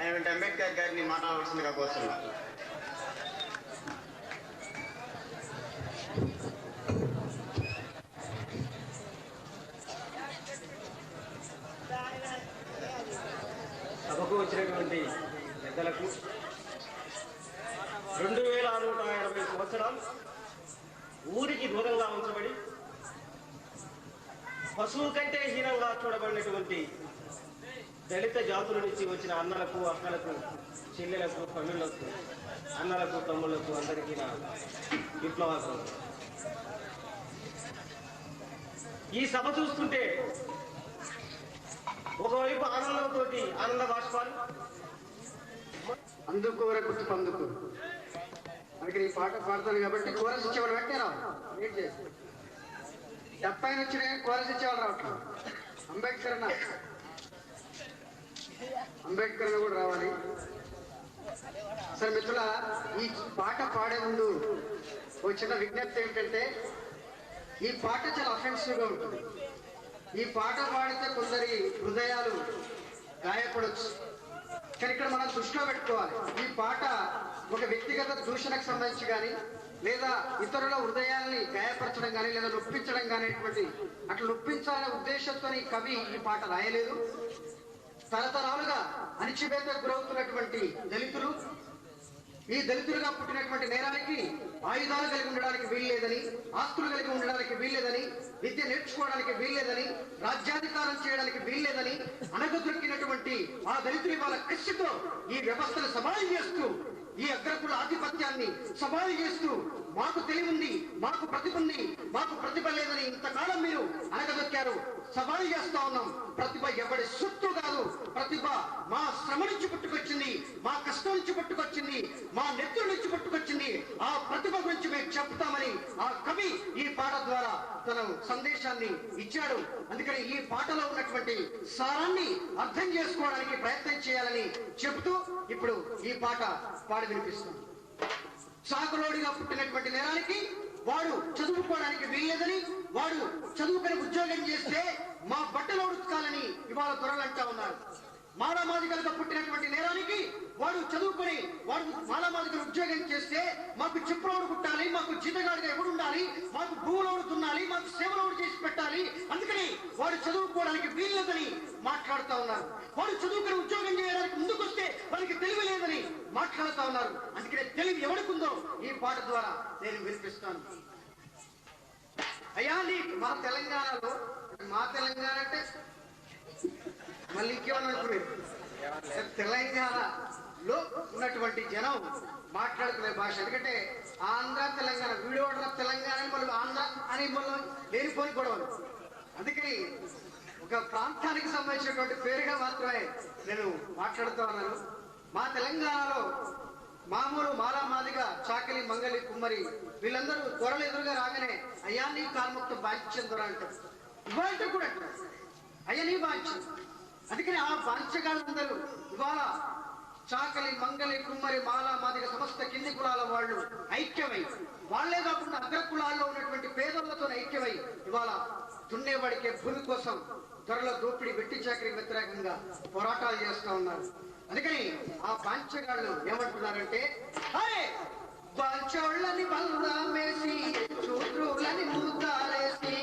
అంబేద్కర్ గారిని మాట్లాడవలసిందిగా కోరుతున్నాను. దళిత జాతుల నుంచి వచ్చిన అన్నలకు అక్కలకు చెల్లెలకు తమ్ముళ్ళకు అన్నలకు తమ్ముళ్ళకు అందరికీ నా విప్లవాసం ఈ సభ చూస్తుంటే ఒకవైపు ఆనందంతో ఆనంద బాష్పాలు. అందుకోర గుర్తు పందుకు. అందుకని ఈ పాట పాడతాను కాబట్టి కోరస్ ఇచ్చేవాళ్ళు పెట్టారా ఏం చేసి డెబ్బై నుంచి కోరస్ ఇచ్చేవాళ్ళు రావట్లేదు. అంబేద్కర్ అన్న అంబేద్కర్ కూడా రావాలి. సరే మిత్రుల ఈ పాట పాడే ముందు ఒక చిన్న విజ్ఞప్తి ఏమిటంటే ఈ పాట చాలా అఫెన్సివ్గా ఉంటుంది. ఈ పాట పాడితే కొందరి హృదయాలు గాయపడవచ్చు కానీ ఇక్కడ మనం దృష్టిలో పెట్టుకోవాలి. ఈ పాట ఒక వ్యక్తిగత దూషణకు సంబంధించి కానీ లేదా ఇతరుల హృదయాల్ని గాయపరచడం కానీ లేదా నొప్పించడం కానీ అటువంటి అట్లా నొప్పించాలనే ఉద్దేశంతో కవి ఈ పాట రాయలేదు. తరతరాలుగా అణిచివేతకు గురవుతున్నటువంటి దళితులు ఈ దళితులుగా పుట్టినటువంటి నేరానికి ఆయుధాలు కలిగి ఉండడానికి వీల్లేదని ఆస్తులు కలిగి ఉండడానికి వీల్లేదని విద్య నేర్చుకోవడానికి వీల్లేదని రాజ్యాధికారం చేయడానికి వీల్లేదని అనగదొక్కినటువంటి ఆ దళితులు వాళ్ళ కృషితో ఈ వ్యవస్థను సవాలు చేస్తూ ఈ అగ్రకుల ఆధిపత్యాన్ని సవాలు చేస్తూ మాకు తెలివి ఉంది మాకు ప్రతిభ ఉంది మాకు ప్రతిభ లేదని ఇంతకాలం మీరు అనగదొక్కారు. సవాలు చేస్తా ఉన్నాం. ప్రతిభ ఎవడి సొత్తు కాదు. ప్రతిభ మా శ్రమ నుంచి పుట్టుకొచ్చింది మా కష్టం నుంచి పుట్టుకొచ్చింది మా నెత్తుల నుంచి పుట్టుకొచ్చింది. ఆ ప్రతిభ గురించి మేము చెప్తామని ఆ కవి ఈ పాట ద్వారా తన సందేశాన్ని ఇచ్చాడు. అందుకని ఈ పాటలో ఉన్నటువంటి సారాన్ని అర్థం చేసుకోవడానికి ప్రయత్నం చేయాలని చెబుతూ ఇప్పుడు ఈ పాట పాడి వినిపిస్తుంది సాకులోడిగా పుట్టినటువంటి నేరానికి వాడు చదువుకోవడానికి వీల్లేదని వాడు చదువుకుని ఉద్యోగం చేస్తే మా బట్టలు ఉడుకాలని ఇవాళ దొరలంటా ఉన్నారు. మాలామాదిగలుగా పుట్టినటువంటి నేరానికి వాడు చదువుకొని వాడు దగ్గర ఉద్యోగం చేస్తే మాకు చెప్పులోడు కుట్టాలి మాకు జీతగాడిగా ఎవడు ఉండాలి మాకు భూములోడు దున్నాలి మాకు సేవలోడు చేసి పెట్టాలి. అందుకని వాడు చదువుకోవడానికి వీల్లేదని మాట్లాడుతా ఉన్నారు. వాడు చదువుకొని ఉద్యోగం చేయడానికి ముందుకొస్తే వారికి తెలివి లేదని మాట్లాడుతా ఉన్నారు. అందుకనే తెలివి ఎవరికుందో ఈ పాట ద్వారా నేను వినిపిస్తాను. అయ్యా నీకు మా తెలంగాణలో మా తెలంగాణ అంటే మళ్ళీ ఇంకేమన్నా తెలంగాణ. లో ఉన్నటువంటి జనం మాట్లాడుకునే భాష. ఎందుకంటే ఆంధ్ర తెలంగాణ వీడియోడ్ర తెలంగాణ అని మళ్ళీ ఆంధ్ర అని మళ్ళీ లేనిపోయి గొడవలు. అందుకని ఒక ప్రాంతానికి సంబంధించినటువంటి పేరుగా మాత్రమే నేను మాట్లాడుతూ ఉన్నాను. మా తెలంగాణలో మామూలు మాలామాదిగా చాకలి మంగలి కుమ్మరి వీళ్ళందరూ త్వరలు ఎదురుగా రాగానే అయ్యా నీ కాల్ముక్త బాధ్యం దొర అంటారు. ఇవాళ కూడా అంటారు అయ్యా నీ బాధ్యం అందుకని ఆ బాధ్యగాళ్ళందరూ ఇవాళ చాకలి మంగలి కుమ్మరి మాల మాదిగ సమస్త కింది కులాల వాళ్ళు ఐక్యమై వాళ్ళే కాకుండా అగ్ర కులాల్లో ఉన్నటువంటి పేదలతో ఐక్యమై ఇవాళ దున్నేవాడికే భూమి కోసం ధరల దోపిడీ వెట్టి చాకరికి వ్యతిరేకంగా పోరాటాలు చేస్తా ఉన్నారు. అందుకని ఆ పాంచగాళ్ళు ఏమంటున్నారంటే అరే బాంచోళ్ళని బల్లామేసి చూద్రులని ముద్దాలేసి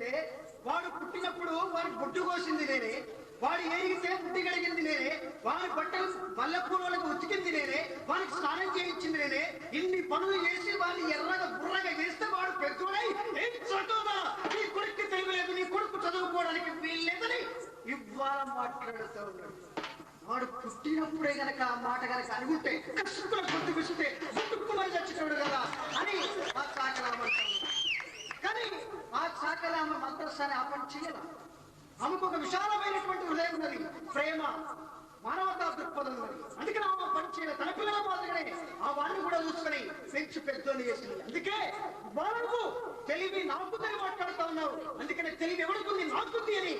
చేస్తే వాడు పుట్టినప్పుడు వాడు బొట్టు కోసింది నేనే. వాడు ఏరిగితే బుద్ధి కలిగింది నేనే. వాడి బట్టలు మల్లెపూలకు ఉతికింది నేనే. వాడికి స్నానం చేయించింది నేనే. ఇన్ని పనులు చేసి వాడిని ఎర్రగా బుర్రగా చేస్తే వాడు పెద్దోడై ఏం చదువుదా నీ కొడుకు తెలియలేదు నీ కొడుకు చదువుకోవడానికి వీల్లేదని ఇవాళ మాట్లాడుతూ ఉన్నాడు. వాడు పుట్టినప్పుడే గనక ఆ మాట గనక అనుకుంటే కసుకుల గుర్తు విసితే గుట్టుకుమని చచ్చిపోడు కదా అని ఆ శాఖలామ కానీ ఆ శాఖలామ మంత్రస్థాన్ని ఆ పని చేయాల? ఆమెకు ఒక విశాలమైనటువంటి హృదయం ఉన్నది. ప్రేమ మానవతా దృక్పథం ఉన్నది. అందుకని ఆమె పని చేయాలి. తన పిల్లల మాదిరిగానే ఆ వాడిని కూడా చూసుకొని పెంచి పెద్దోని చేసింది. అందుకే వాళ్ళకు తెలివి నాకు తెలివి మాట్లాడుతా ఉన్నారు అందుకనే తెలివి ఎవడుకుంది నాకుంది అని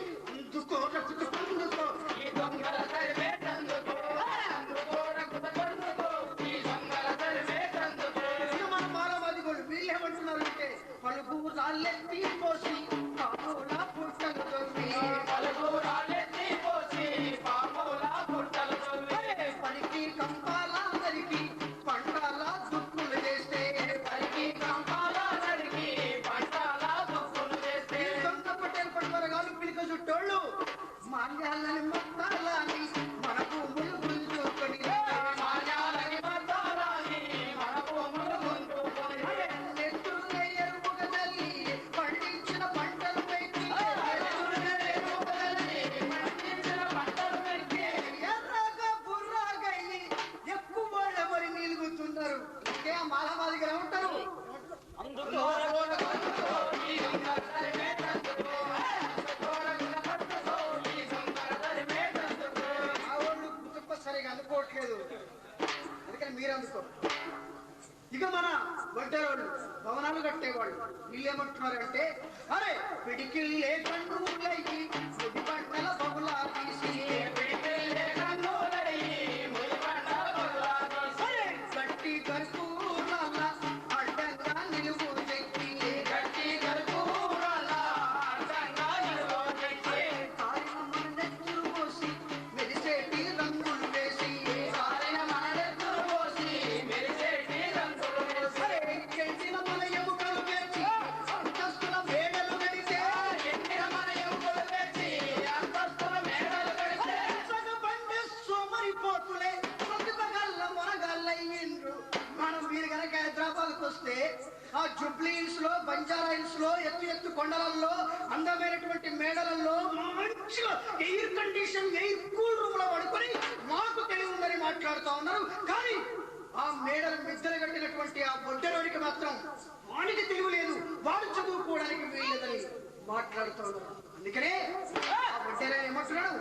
అరే కట్టినటువంటి ఆ బొడ్డలోనికి మాత్రం వానికి తెలివి లేదు వాడు చదువుకోవడానికి వీల్లేదని మాట్లాడుతున్నాడు. అందుకనే ఆ బొడ్డలో ఏమంటున్నాడు?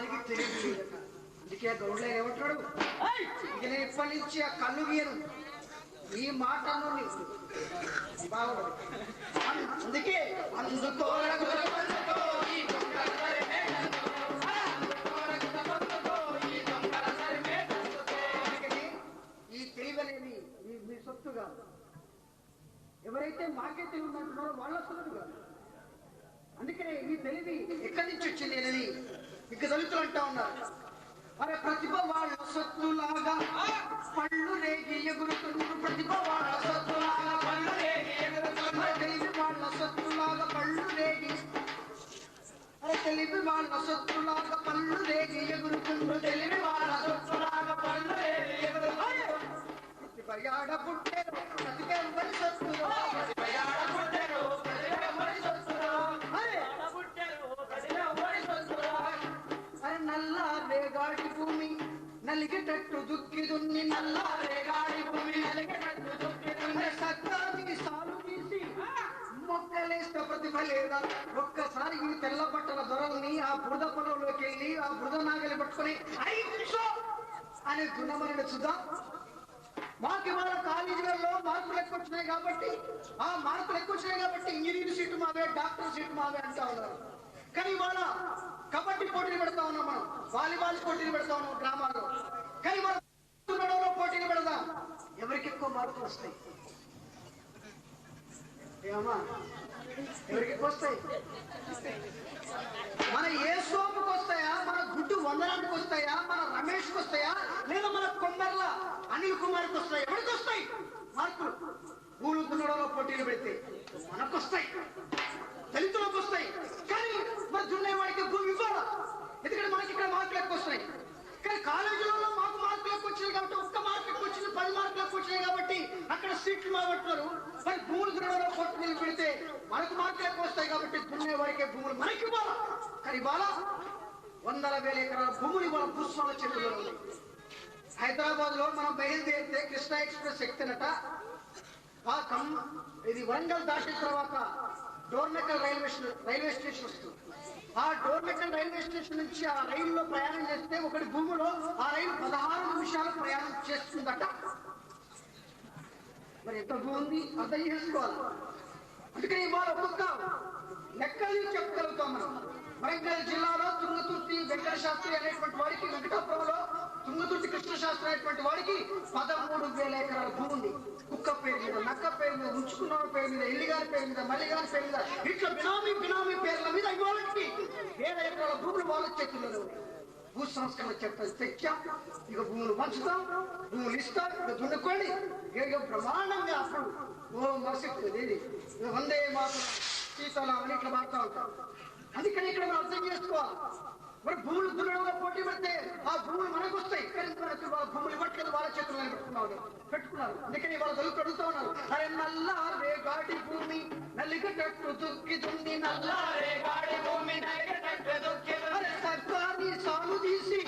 వారికి తెలియదు. అందుకే గౌడ్లో ఏమంటాడు "ఏయ్, ఇక నేను ఇప్పటి నుంచి ఆ కళ్ళు గీయను. ఈ మాట అందుకే అందుకో ఈ దొంగల తరిమేటందుకో. అందుకో రఘునందుకో, ఈ దొంగల తరిమేటందుకో. అందుకని ఈ తెలివి అనేది మీ మీ సొత్తు కాదు. ఎవరైతే మాకే తెలివి ఉందంటున్నారో వాళ్ళ సొత్తు కాదు. అందుకనే ఈ తెలివి ఎక్కడి నుంచి వచ్చింది అనేది ఇక దళితులు అంటా ఉన్నారు. అరే ప్రతిభ వాళ్ళ సత్తులాగా. ఆ బురద నాగలి పట్టుకుని ఐదు నిమిషం అని చూద్దాం. మాకు ఇవాళ కాలేజీలలో మార్కులు ఎక్కువ వచ్చినాయి కాబట్టి ఆ మార్కులు ఎక్కువ వచ్చినాయి కాబట్టి ఇంజనీరింగ్ సీటు మావే డాక్టర్ సీటు మావే అంటా ఉన్నారు. కానీ ఇవాళ కబడ్డీ పోటీలు పెడతా ఉన్నాం మనం వాలీబాల్ పోటీలు పెడతా ఉన్నాం గ్రామాల్లో. కానీ మనం పోటీలు పెడదాం. ఎవరికి ఎక్కువ మార్కులు వస్తాయి? ఏమా ఎవరికి వస్తాయి మన ఏ సోపుకి వస్తాయా? మన గుడ్డు వందనానికి వస్తాయా? మన రమేష్కి వస్తాయా? లేదా మన కొమ్మర్ల అనిల్ కుమార్కి వస్తాయి? ఎవరికి వస్తాయి? మార్కులు. పూలు గుండడంలో పోటీలు పెడితే మనకు వస్తాయి. దళితులకు వస్తాయి. కానీ మన దున్నేవాడికి భూమి ఇవ్వాలి. ఎందుకంటే మనకి ఇక్కడ మార్కులు ఎక్కువ వస్తాయి కానీ కాలేజీలలో మాకు మార్కులు ఎక్కువ వచ్చినాయి కాబట్టి ఒక్క మార్కు ఎక్కువ వచ్చింది పది మార్కులు ఎక్కువ వచ్చినాయి కాబట్టి అక్కడ సీట్లు మాగొట్టున్నారు మరి భూములు దున్నడంలో పోటీలు పెడితే మనకు మార్కులు ఎక్కువ వస్తాయి కాబట్టి దున్నేవాడికే భూములు మనకి ఇవ్వాలా కానీ ఇవాళ వందల వేల ఎకరాల భూములు ఇవాళ భూస్వాముల చేతుల్లో హైదరాబాద్లో మనం బయలుదేరితే కృష్ణా ఎక్స్ప్రెస్ ఎక్కినట ఆ కమ్ ఇది వరంగల్ దాటిన తర్వాత డోర్నకల్ రైల్వే రైల్వే స్టేషన్ వస్తుంది. ఆ డోర్నకల్ రైల్వే స్టేషన్ నుంచి ఆ రైలులో ప్రయాణం చేస్తే ఒకటి భూమిలో ఆ రైలు పదహారు నిమిషాలు ప్రయాణం చేస్తుందట. మరి ఎంత భూమి అర్థం చేసుకోవాలి. అందుకని ఇవాళ ఒక్కొక్క లెక్కలు చెప్పగలుగుతాం మనం. వరంగల్ జిల్లాలో తుంగతుర్తి వెంకట శాస్త్రి అనేటువంటి వాడికి వెంకటాపురంలో తుంగతుర్తి కృష్ణ శాస్త్రి అనేటువంటి వాడికి పదమూడు వేల ఎకరాల భూమి ఉంది. కుక్క పేరు మీద నక్క పేరు మీద ఉంచుకున్న పేరు మీద ఎల్లిగారి పేరు మీద మల్లిగారి పేరు మీద ఇట్లా బినామీ బినామీ పేర్ల మీద ఇవాళకి వేల ఎకరాల భూములు వాళ్ళ చేతుల్లో భూ సంస్కరణ చట్టం తెచ్చాం ఇక భూములు పంచుతాం భూములు ఇస్తాం ఇక దున్నుకోండి ఇక బ్రహ్మాండంగా అప్పుడు ఓ మసిస్తుంది ఇది వందే మాత్రం. సీతల అని ఇట్లా మారుతా ఉంటాం. అందుకని ఇక్కడ మనం అర్థం చేసుకోవాలి. మరి భూములు దున్నడంలో పోటీ పెడితే ఆ భూములు మనకు వస్తాయి. మనకు వాళ్ళ భూములు ఇవ్వట్లేదు వాళ్ళ చేతుల్లో పెట్టుకున్నారు పెట్టుకున్నారు. అందుకని వాళ్ళ దళితులు అడుగుతా ఉన్నారు. అరే నల్ల రేగాడి భూమి నల్లిగట్టు దుక్కి దున్ని నల్ల రేగాడి భూమి అరే సర్కారి సాగు తీసి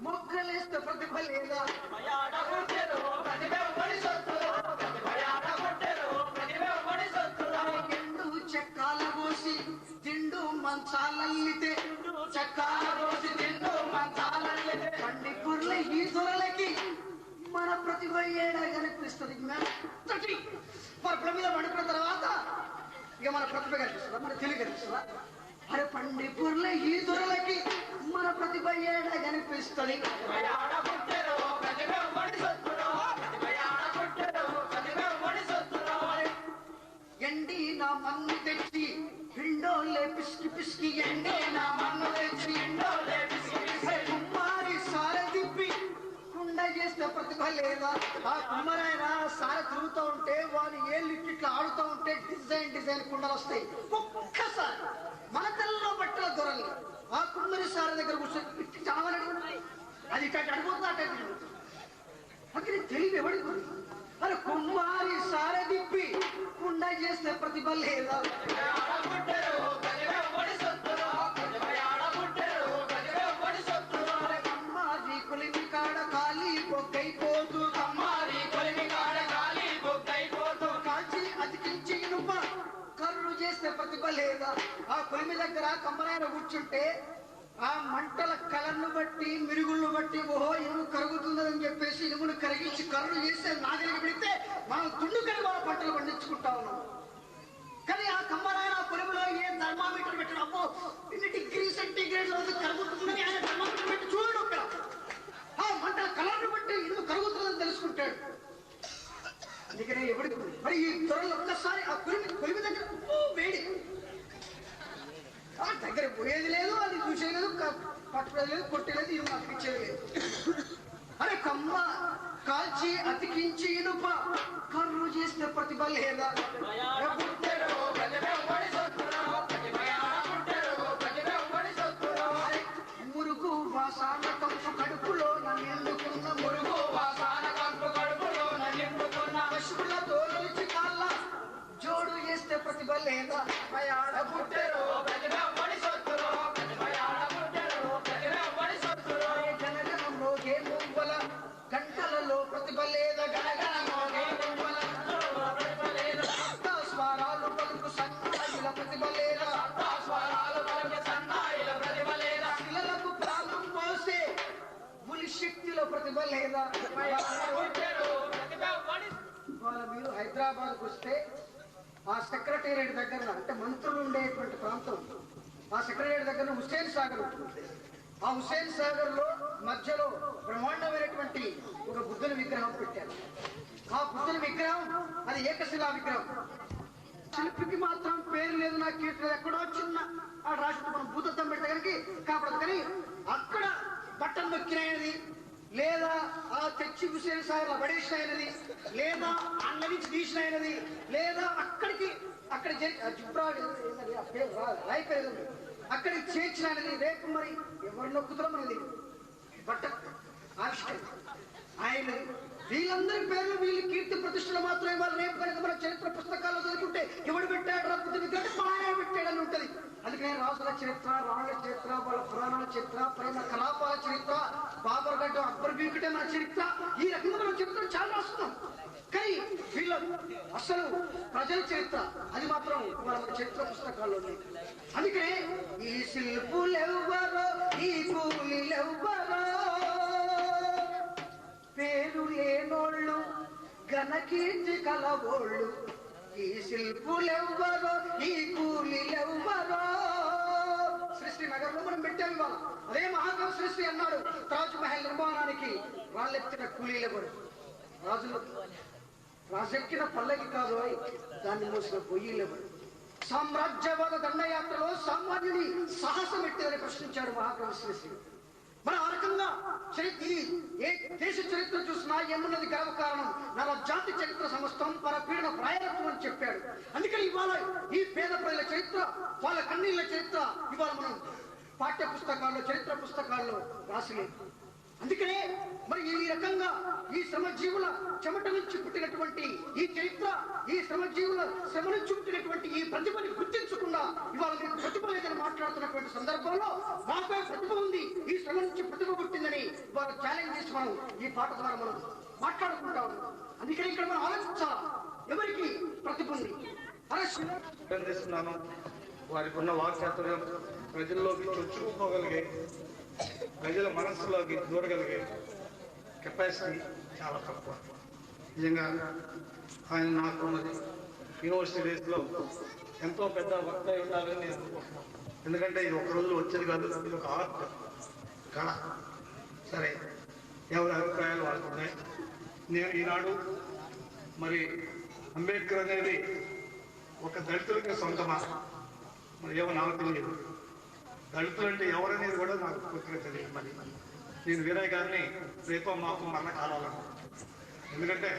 మొక్కలేస్తే ప్రతిభ లేదా? చెక్కాల పోసి తిండు మంచాలల్లితే చక్కాల రోజు తిండు మంచాలల్లితే పండి పుర్ల ఈ దొరలకి మన ప్రతిభ ఏడా కనిపిస్తుంది? మెత్తటి మీద తర్వాత ఇక మన ప్రతిభ కనిపిస్తుందా? మన తెలివి కనిపిస్తుందా? అరే పండి పుర్ల ఈ దొరలకి మన ప్రతిభ ఏడా కనిపిస్తుంది? ఎండి నా మన్ను తెచ్చి పిండోలే పిసికి పిసికి ఎండే నా మన్ను తెచ్చి ఎండోలే కుమ్మారి సార తిప్పి కుండ చేస్తే ప్రతిభ లేదా ఆ కుమ్మరైన సార తిరుగుతూ ఉంటే వాని ఏళ్ళు ఇట్లా ఆడుతూ ఉంటే డిజైన్ డిజైన్ కుండలు వస్తాయి. ఒక్కసారి మన తెల్లలో బట్టల దొరలు ఆ కుమ్మరి సార దగ్గర కూర్చొని ఇట్టి చావనడు అది ఇట్లా అడిపోతుంది అట్లా తెలివి ఎవడికి అరే అరే కుమ్మారి సారదిప్పి కుండ చేస్తే ప్రతిభ లేదా? కాడ కాడ చేస్తే ప్రతిభ లేదా? ఆ కొమ్మి దగ్గర కమ్మరాయన కూర్చుంటే ఆ మంటల కలర్ను బట్టి మిరుగుళ్ళు బట్టి ఓహో ఇనుము కరుగుతుందని చెప్పేసి ఇనుమును కరిగించి కర్రలు చేస్తే నాగలికి పెడితే మనం తుండుకని మన పంటలు పండించుకుంటా ఉన్నాం. కానీ ఆ కమ్మరాయన ఆ పొలంలో ఏ థర్మామీటర్ పెట్టడం అమ్మో ఇన్ని డిగ్రీ సెంటీగ్రేడ్లో కరుగుతుందని ఆయన థర్మామీటర్ పెట్టి చూడడం అక్కడ ఆ మంటల కలర్ను బట్టి ఇనుము కరుగుతుందని తెలుసుకుంటాడు. అందుకనే ఎవడి మరి ఈ త్వరలో ఒక్కసారి ఆ కొలిమి కొలిమి దగ్గర వేడి. ఆ దగ్గర పోయేది లేదు అది చూసేది లేదు క- పట్టుకునేది లేదు కొట్టేది అరే కమ్మ కాల్చి అతికించి ఇనుప. కర్రు చేస్తే ప్రతిభ లేదా? మురుగు వాసాన కంపు కడుపులో నన్నెందుకున్న మురుగు వాసాన కంపు కడుపులో నన్నెందుకున్న పశువుల నిలిచి కాళ్ళ. జోడు చేస్తే ప్రతిభ లేదా? భయాడ పుట్టెరో పిల్లలకు పోసే పులి శక్తిలో మీరు హైదరాబాద్కు వస్తే ఆ సెక్రటేరియట్ దగ్గర అంటే మంత్రులు ఉండేటువంటి ప్రాంతం ఆ సెక్రటేరియట్ దగ్గర హుస్సేన్ సాగర్ ఉంటుంది ఆ హుస్సేన్ సాగర్లో మధ్యలో బ్రహ్మాండమైనటువంటి ఒక బుద్ధుని విగ్రహం పెట్టారు. ఆ బుద్ధుని విగ్రహం అది ఏకశిలా విగ్రహం. శిల్పికి మాత్రం పేరు లేదు నాకు కీర్తి ఎక్కడో చిన్న ఆ రాష్ట్రం మనం భూతత్వం పెడితే కనుక కాపాడదు. కానీ అక్కడ బట్టలు నొక్కినది లేదా ఆ తెచ్చి హుసేన్ సాగర్ పడేసినది లేదా అన్న నుంచి తీసినది లేదా అక్కడికి అక్కడ జరి- ఆ జిబ్రా అక్కడికి చేర్చినది రేపు మరి ఎవరు నొక్కుతారో మనది బట్ట ఆవిష్కరణ ఆయన వీళ్ళందరి పేర్లు వీళ్ళు కీర్తి ప్రతిష్టలు మాత్రమే వాళ్ళు రేపు కనుక మన చరిత్ర పుస్తకాల్లో చదువుకుంటే ఎవడు పెట్టాడు రా బుద్ధుని? విగ్రహం మాయా పెట్టాడని ఉంటది. అందుకనే రాసుల చరిత్ర రాణుల చరిత్ర వాళ్ళ పురాణాల చరిత్ర ప్రేమ కలాపాల చరిత్ర బాబర్ గడ్డ అక్బర్ బీకుటే మన చరిత్ర ఈ రకంగా మన చరిత్ర చాలా రాస్తున్నాం. కానీ వీళ్ళ అసలు ప్రజల చరిత్ర అది మాత్రం మన చరిత్ర పుస్తకాల్లో ఉంది. అందుకనే ఈ శిల్పులెవ్వరో ఈ కూలీలెవ్వరో పేరు లేనోళ్ళు ఘనకీర్తి కలవోళ్ళు ఈ శిల్పులెవ్వరో ఈ కూలీలెవ్వరో సృష్టి నగరంలో మనం పెట్టాం ఇవాళ. అదే మహాకవి సృష్టి అన్నాడు తాజ్ మహల్ నిర్మాణానికి వాళ్ళెత్తిన కూలీలెవరు? రాజులు. రాజెక్కిన పల్లకి కాదు దాన్ని మోసిన పొయ్యిలేవాడు సామ్రాజ్యవాద దండయాత్రలో సామాన్యుని సాహసం ఎట్టిదని ప్రశ్నించాడు మహాకవి శ్రీశ్రీ. మరి ఆ రకంగా చరిత్ర ఏ దేశ చరిత్ర చూసినా ఏమున్నది గర్వకారణం నా జాతి చరిత్ర సమస్తం పరపీడన ప్రాయత్వం అని చెప్పాడు. అందుకని ఇవాళ ఈ పేద ప్రజల చరిత్ర వాళ్ళ కన్నీళ్ళ చరిత్ర ఇవాళ మనం పాఠ్య పుస్తకాల్లో చరిత్ర పుస్తకాల్లో రాసలేదు. అందుకనే మరి ఈ రకంగా ఈ శ్రమజీవుల చెమట నుంచి పుట్టినటువంటి ఈ చరిత్ర ఈ శ్రమజీవుల శ్రమ నుంచి పుట్టినటువంటి ఈ ప్రతిభని గుర్తించకుండా ఇవాళ మీరు ప్రతిభ లేదని మాట్లాడుతున్నటువంటి సందర్భంలో మాపై ప్రతిభ ఉంది. ఈ శ్రమ నుంచి ప్రతిభ పుట్టిందని వారు ఛాలెంజ్ చేసి మనం ఈ పాట ద్వారా మనం మాట్లాడుకుంటాం అందుకని ఇక్కడ మనం ఆలోచించాలా? ఎవరికి ప్రతిభ ఉంది? అభినందిస్తున్నాను. వారికి ఉన్న వాక్చాతుర్యం ప్రజల్లోకి చొచ్చుకుపోగలిగే ప్రజల మనస్సులోకి దూరగలిగే కెపాసిటీ చాలా తక్కువ. నిజంగా ఆయన నాకు ఉన్నది యూనివర్సిటీ డేస్లో ఎంతో పెద్ద వక్త ఉండాలని నేను అనుకుంటున్నాను. ఎందుకంటే ఇది ఒక రోజులో వచ్చేది కాదు ఇది ఒక ఆర్ట్. కళ. సరే ఎవరి అభిప్రాయాలు వాళ్ళకు నేను ఈనాడు మరి అంబేద్కర్ అనేది ఒక దళితులకి సొంతమా? మరి ఏమో నాకు తెలియదు. దళితులు అంటే ఎవరనేది కూడా నాకు పూర్తిగా తెలియదు. మరి నేను వీరయ్య గారిని రేపో మాకు మరణ కావాలను ఎందుకంటే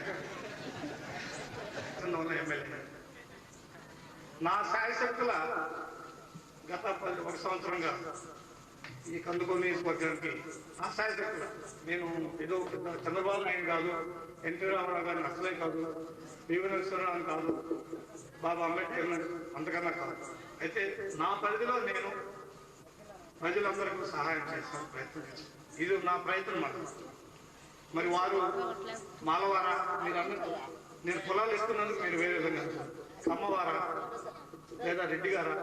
ఉన్న ఎమ్మెల్యే. నా శాయశక్తుల గత పది ఒక సంవత్సరంగా ఈ కందుకొని నియోజకవర్గానికి నా శాయశక్తుల నేను ఏదో చంద్రబాబు నాయుడు కాదు ఎన్టీ రామారావు గారిని అసలే కాదు పివి నరసింహరావు కాదు బాబా అంబేద్కర్ అంతకన్నా కాదు. అయితే నా పరిధిలో నేను ప్రజలందరికీ సహాయం చేస్తాను ప్రయత్నం చేస్తాను ఇది నా ప్రయత్నం మాట మరి వారు మాలవారా మీరు అన్నట్టు నేను పొలాలు ఇస్తున్నందుకు మీరు వేరే విధంగా అమ్మవారా లేదా రెడ్డి గారా?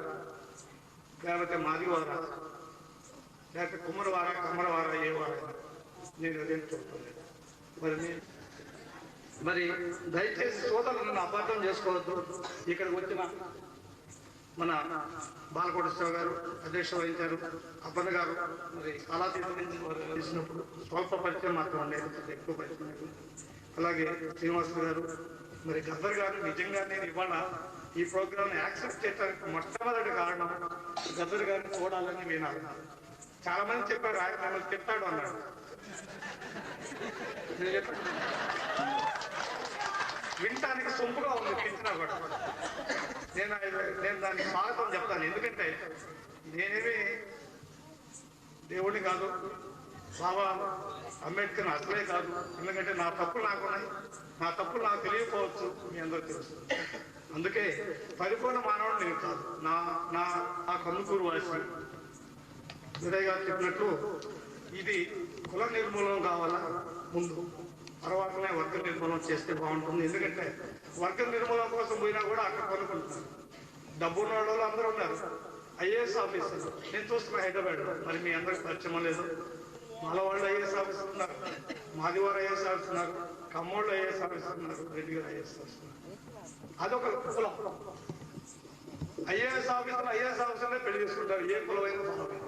లేకపోతే మాదివారా లేకపోతే కుమ్మరవారా కమ్మరవారా ఏ వారా? నేను అదేం చూడలేదు మరి నేను మరి దయచేసి సోదరులను అపార్థం చేసుకోవద్దు. ఇక్కడికి వచ్చిన మన బాలకోటేశ్వర గారు అధ్యక్ష వహించారు అబ్బన్న గారు మరి కళాతీతం చేసినప్పుడు స్వల్ప పరిచయం మాత్రం ఉండేది ఎక్కువ పరిచయం అలాగే శ్రీనివాస్ గారు మరి గద్దర్ గారు నిజంగా నేను ఇవాళ ఈ ప్రోగ్రామ్ యాక్సెప్ట్ చేయడానికి మొట్టమొదటి కారణం గద్దర్ గారిని చూడాలని వినాలి చాలా మంది చెప్పారు ఆయన మిమ్మల్ని చెప్తాడు అన్నాడు. వినటానికి సొంపుగా ఉంది తిట్టినా కూడా. నేను నేను దానికి స్వాగతం చెప్తాను. ఎందుకంటే నేనేమి దేవుడిని కాదు బాబా అంబేద్కర్ అసలే కాదు. ఎందుకంటే నా తప్పులు నాకున్నాయి నా తప్పులు నాకు తెలియకపోవచ్చు మీ అందరూ తెలుసు. అందుకే పరిపూర్ణ మానవుడు నేను కాదు. నా నా ఆ కందుకూరు వాసి విజయ్ గారు చెప్పినట్లు ఇది కుల నిర్మూలన కావాలా? ముందు. తర్వాతనే వర్గ నిర్మూలన చేస్తే బాగుంటుంది. ఎందుకంటే వర్గ నిర్మూలన కోసం పోయినా కూడా అక్కడ కొనుక్కుంటున్నారు డబ్బు ఉన్న వాళ్ళు అందరూ ఉన్నారు. ఐఏఎస్ ఆఫీసర్ నేను చూస్తున్నా హైదరాబాద్ మరి మీ అందరికి పరిచయం లేదు. మాల వాళ్ళు ఐఏఎస్ ఆఫీసర్ ఉన్నారు. మాదివారు ఐఏఎస్ ఆఫీసర్ ఉన్నారు. కమ్మోళ్ళు ఐఏఎస్ ఆఫీసర్ ఉన్నారు. రెడ్డి గారు ఐఏఎస్ ఆఫీసర్ అదొక కులం. ఐఏఎస్ ఆఫీసర్ ఐఏఎస్ ఆఫీసర్లే పెళ్ళి చేసుకుంటారు. ఏ కులమైన కులమైన.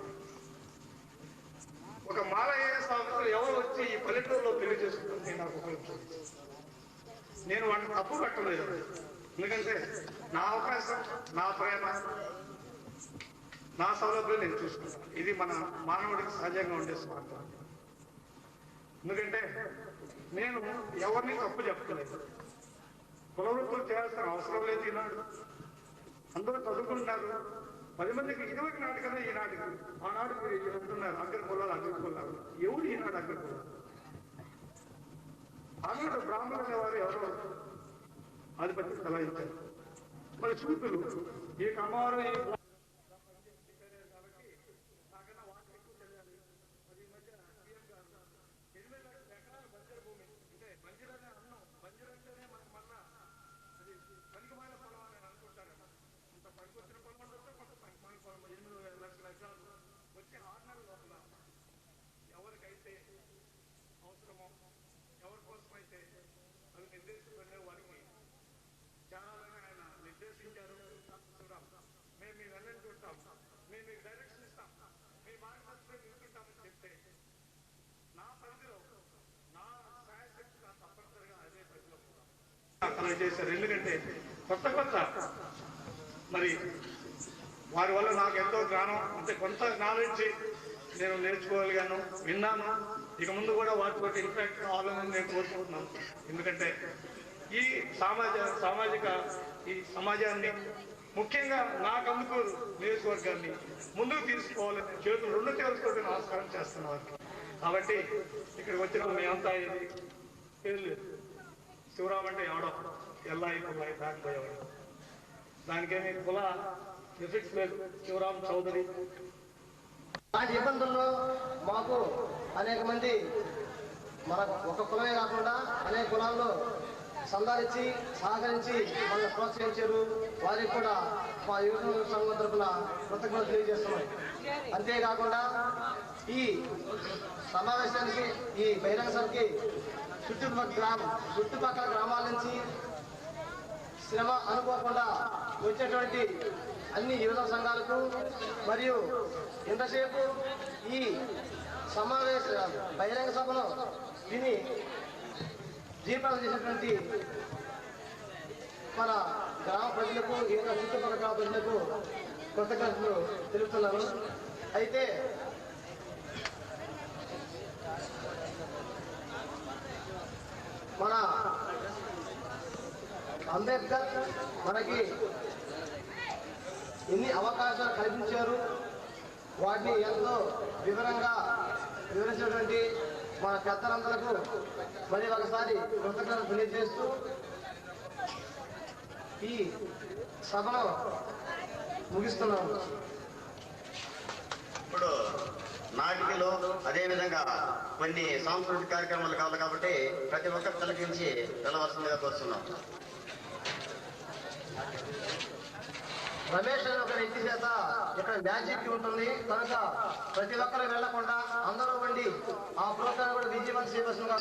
ఒక మాలయ్య ఐఏఎస్ ఎవరు వచ్చి ఈ పల్లెటూరులో పెళ్ళి చేసుకుంటుంది నాకు నేను వాటిని తప్పు కట్టలేదు ఎందుకంటే నా అవకాశం నా ప్రేమ నా సౌలభ్యం నేను చూసుకుంటాను. ఇది మన మానవుడికి సహజంగా ఉండే స్వార్థం. ఎందుకంటే నేను ఎవరిని తప్పు చెప్పలేదు. కులవృత్తులు చేయాల్సిన అవసరం లేదు ఈనాడు. అందరూ చదువుకుంటారు. పది మందికి ఇదివరకు నాటకమే ఈనాటికి. ఆనాడు మీరు అంటున్నారు అగ్ర కులాలు అగ్ర కులాలు ఎవరు ఈనాడు అగ్ర కులాలు ఆనాడు బ్రాహ్మణులు అనేవారు ఎవరో ఆధిపత్యం చలాయించారు మరి చూపులు ఈ కమారు నిర్దేశించబడిన వారికి. చాలా ఆయన నిర్దేశించారు. చూద్దాం. మేము మీ వెళ్ళని చూస్తాం. మేము మీకు డైరెక్షన్ ఇస్తాం. మీ మార్గదర్శనం తీసుకుంటామని చెప్తే నా పరిధిలో నా సాయశక్తిగా తప్పనిసరిగా అదే పరిధిలో అలా చేశారు. ఎందుకంటే కొత్త కొత్త. మరి వారి వల్ల నాకు ఎంతో జ్ఞానం అంటే కొంత నాలెడ్జ్ నేను నేర్చుకోగలిగాను విన్నాను. ఇక ముందు కూడా వాటితో ఇంపాక్ట్ కావాలని నేను కోరుకుంటున్నాను. ఎందుకంటే ఈ సామాజ సామాజిక ఈ సమాజాన్ని ముఖ్యంగా నా కందుకూరు నియోజకవర్గాన్ని ముందుకు తీసుకోవాలని చేతులు రెండు చేతులతో నమస్కారం చేస్తున్న వారికి. కాబట్టి ఇక్కడికి వచ్చిన మేమంతా ఇది పేర్లు శివరాం అంటే ఎవడో ఎల్లాయి పుల్లాయి దానిపోయేవాడు దానికేమి కుల ఎఫెక్ట్స్ లేదు. శివరాం చౌదరి అలాంటి ఇబ్బందుల్లో మాకు అనేక మంది మన ఒక కులమే కాకుండా అనేక కులాల్లో సందాలిచ్చి సహకరించి మనల్ని ప్రోత్సహించారు. వారికి కూడా మా యువత సంఘం తరఫున కృతజ్ఞతలు తెలియజేస్తున్నాం. అంతేకాకుండా ఈ సమావేశానికి ఈ బహిరంగ సభకి చుట్టుపక్కల గ్రామం చుట్టుపక్కల గ్రామాల నుంచి శ్రమ అనుకోకుండా వచ్చేటువంటి అన్ని యువత సంఘాలకు మరియు ఇంతసేపు ఈ సమావేశ బహిరంగ సభలో విని జీపాలు చేసినటువంటి మన గ్రామ ప్రజలకు ఇంకా చుట్టుపక్కల గ్రామ ప్రజలకు కృతజ్ఞతలు తెలుపుతున్నాను. అయితే మన అంబేద్కర్ మనకి ఎన్ని అవకాశాలు కల్పించారు? వాటిని ఎంతో వివరంగా వివరించినటువంటి మన పెద్దలందరకు మరి ఒకసారి కృతజ్ఞతలు తెలియజేస్తూ ఈ సభను ముగిస్తున్నాము. ఇప్పుడు నాటికలు అదేవిధంగా కొన్ని సాంస్కృతిక కార్యక్రమాలు కావాలి కాబట్టి ప్రతి ఒక్కరు తలకించి వెళ్ళవలసిందిగా కోరుతున్నాం. రమేష్ అనే ఒక వ్యక్తి చేత ఇక్కడ మ్యాజిక్ ఉంటుంది. కనుక ప్రతి ఒక్కరు వెళ్ళకుండా అందరూ ఉండి ఆ ప్రోగ్రాం కూడా విజయవంతం చేయవలసిందిగా